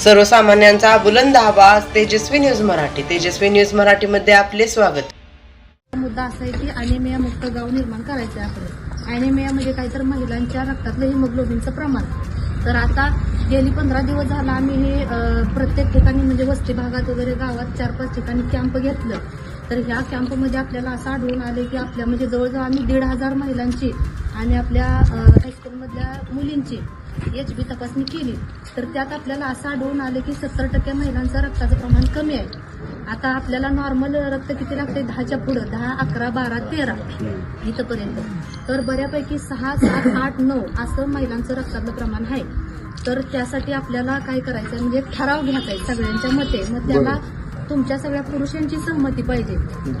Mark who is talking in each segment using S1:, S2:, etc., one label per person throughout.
S1: सर्वसामान्यांचा बुलंद आवाज तेजस्वी न्यूज मराठी. तेजस्वी न्यूज मराठीमध्ये आपले स्वागत.
S2: मुद्दा असा आहे की अनिमिया मुक्त गाव निर्माण करायचं आहे आपल्याला म्हणजे काय तर महिलांच्या रक्तातलं हिमोग्लोबिनचं प्रमाण. तर आता गेली पंधरा दिवस झाला आम्ही हे प्रत्येक ठिकाणी म्हणजे वस्ती भागात वगैरे गावात चार पाच ठिकाणी कॅम्प घेतलं. तर ह्या कॅम्पमध्ये आपल्याला असं आढळून आले की आपल्या म्हणजे जवळजवळ आम्ही दीड हजार महिलांची आणि आपल्या हायस्कूलमधल्या मुलींची एच बी तपासणी केली तर त्यात आपल्याला असं आढळून आलं की सत्तर टक्के महिलांचं रक्ताचं प्रमाण कमी आहे. आता आपल्याला नॉर्मल रक्त किती लागते दहाच्या पुढं. दहा अकरा बारा तेरा इथंपर्यंत. तर बऱ्यापैकी सहा सात आठ नऊ असं महिलांचं रक्तातलं प्रमाण आहे. तर त्यासाठी आपल्याला काय करायचं म्हणजे ठराव घ्यायचा आहे सगळ्यांच्या मते. मग त्याला तुमच्या सगळ्या पुरुषांची सहमती पाहिजे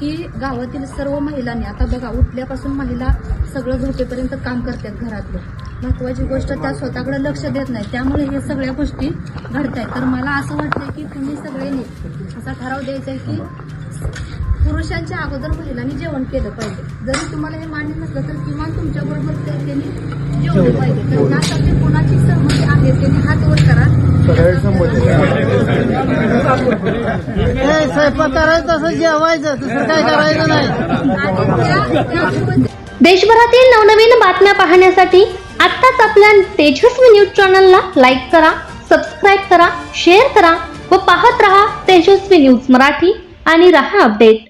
S2: की गावातील सर्व महिलांनी आता बघा उठल्यापासून महिला सगळं झोपेपर्यंत काम करतात घरातलं. महत्वाची गोष्ट त्या स्वतःकडे लक्ष देत नाही. त्यामुळे हे सगळ्या गोष्टी घडत आहेत तर मला असं वाटतंय की तुम्ही सगळ्यांनी असा ठराव द्यायचा आहे की पुरुषांच्या अगोदर महिलांनी जेवण केलं पाहिजे. जरी तुम्हाला हे मान्य नसलं तर किमान तुमच्या बरोबर त्यांनी जेवलं पाहिजे. तर ह्यासाठी कोणाची सहमती आहे त्यांनी हात वर करा.
S3: ए, स्वयंपाक करायचं तसं जेवायचं दुसरं काय करायचं नाही.
S4: देशभरातील नवनवीन बातम्या पाहण्यासाठी आत्ताच आपल्या तेजस्वी न्यूज चॅनलला लाईक करा सबस्क्राईब करा शेअर करा व पाहत रहा तेजस्वी न्यूज मराठी आणि रहा अपडेट.